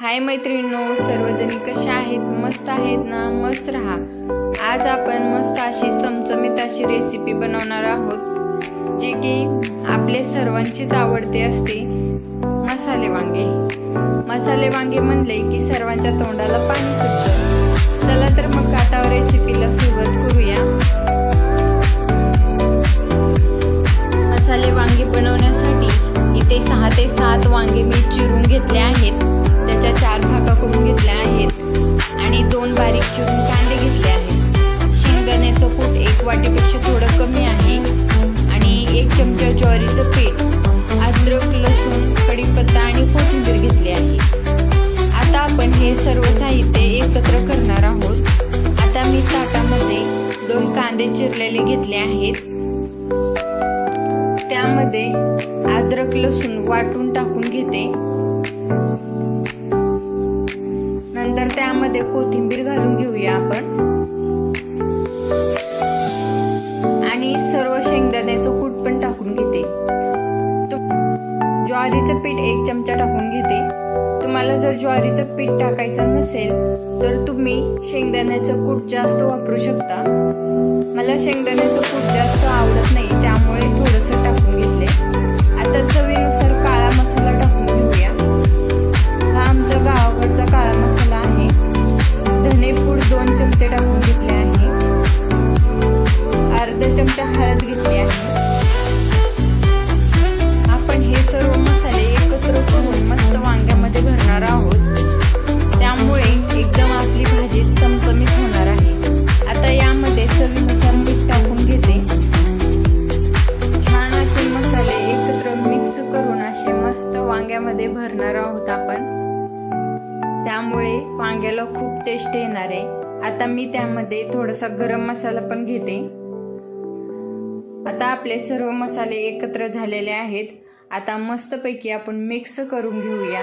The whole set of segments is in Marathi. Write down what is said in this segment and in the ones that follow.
हाय मैत्रिणींनो सर्वजणी कशा आहेत? मस्त आहेत ना? मस्त राहा. आज आपण मस्त अशी चमचमीत अशी रेसिपी बनवणार आहोत जे की आपले सर्वांचीच आवडते असते. मसाले वांगे. मसाले वांगे म्हणले की सर्वांच्या तोंडाला पाणी सुटतं. चला तर मग आता रेसिपीला सुरुवात करूया. मसाले वांगे बनवण्यासाठी इथे सहा ते सात वांगे मी चिरून घेतले आहे चिरलेले घेतले आहेत. त्यामध्ये अद्रक लसूण वाटून टाकून घेते. नंतर त्यामध्ये कोथिंबीर घालून घेऊया आपण. आणि सर्व शेंगदाण्याचं कूट पण टाकून घेते. ज्वारीचं पीठ एक चमचा टाकून घेते. तुम्हाला जर ज्वारीचं पीठ टाकायचं नसेल तर तुम्ही शेंगदाण्याचं कूट जास्त वापरू शकता. मला शेंगदाण्याचं कूट जास्त आवडत नाही त्यामुळे थोडंसं टाकून वांग्यामध्ये भरणार आहोत आपण. त्यामुळे वांग्याला खूप टेस्ट येणार आहे. आता मी त्यामध्ये थोडासा गरम मसाला पण घेते. आता आपले सर्व मसाले एकत्र झालेले आहेत. आता मस्तपैकी आपण मिक्स करून घेऊया.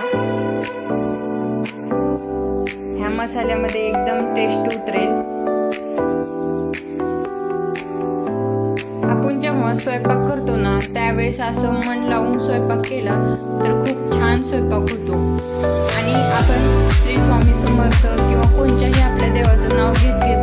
ह्या मसाल्यामध्ये एकदम टेस्ट उतरेल. आपण जेव्हा स्वयंपाक करतो ना त्यावेळेस असं मन लावून स्वयंपाक केला तर छान स्वयंपाक होतो. आणि आपण श्री स्वामी समर्थ किंवा कोणत्याही आपल्या देवाचं नाव घेत घेत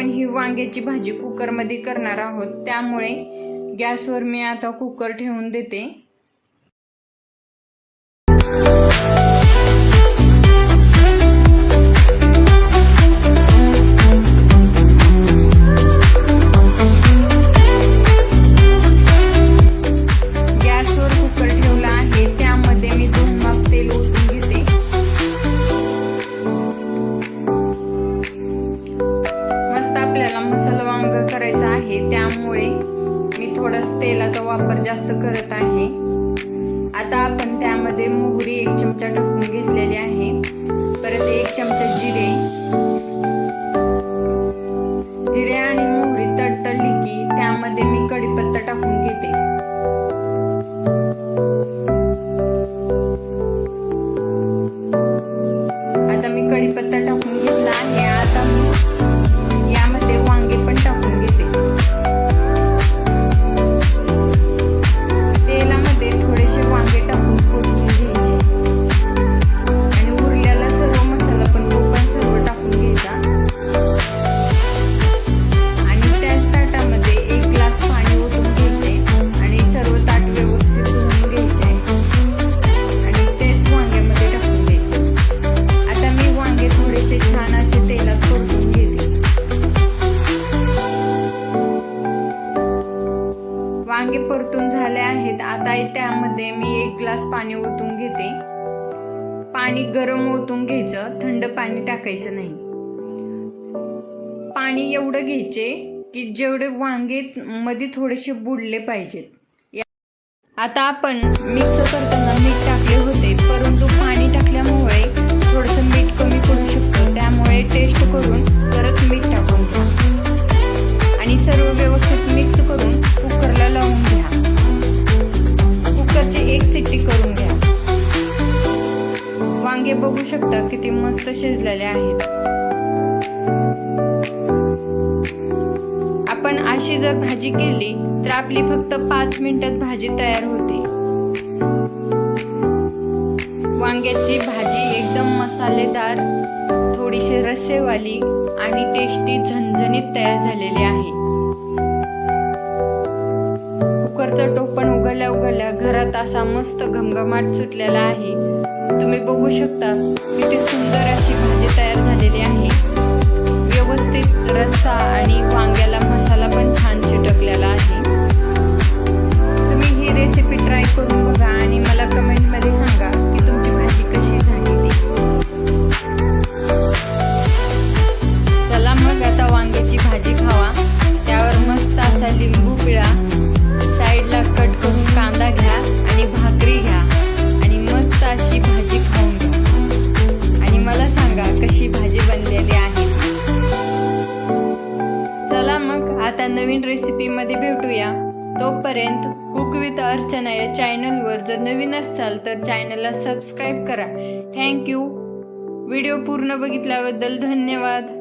आपण ही वांग्याची भाजी कुकरमध्ये करणार आहोत. त्यामुळे गॅसवर मी आता कुकर ठेवून देते. आहे त्यामध्ये मी एक ग्लास पाणी ओतून घेते. पाणी गरम ओतून घ्यायचं थंड पाणी टाकायचं नाही. पाणी एवढं घ्यायचे की जेवढे वांगे मध्ये थोडेसे बुडले पाहिजेत. आता आपण मिक्स करताना मीठ टाकले होते परंतु शकता किती मस्त शिजलेले आहेत. आपण अशी जर भाजी केली तर आपली फक्त पाच मिनिटात भाजी तयार होते. वांग्याची भाजी एकदम मसालेदार थोडीशी रस्सेवाली आणि टेस्टी झणझणीत तयार झालेली आहे. उघडल्या. उघडल्या घरात असा मस्त घमघमाट सुटलेला आहे. तुम्ही बघू शकता किती सुंदर अशी भाजी तयार झालेली आहे. व्यवस्थित रस्सा आणि वांग्याला मसाला पण छान चिटकलेला आहे. तोपर्यंत कुक विथ अर्चना या चॅनलवर जर नवीन असाल तर चॅनलला सबस्क्राईब करा. थँक्यू व्हिडिओ पूर्ण बघितल्याबद्दल धन्यवाद.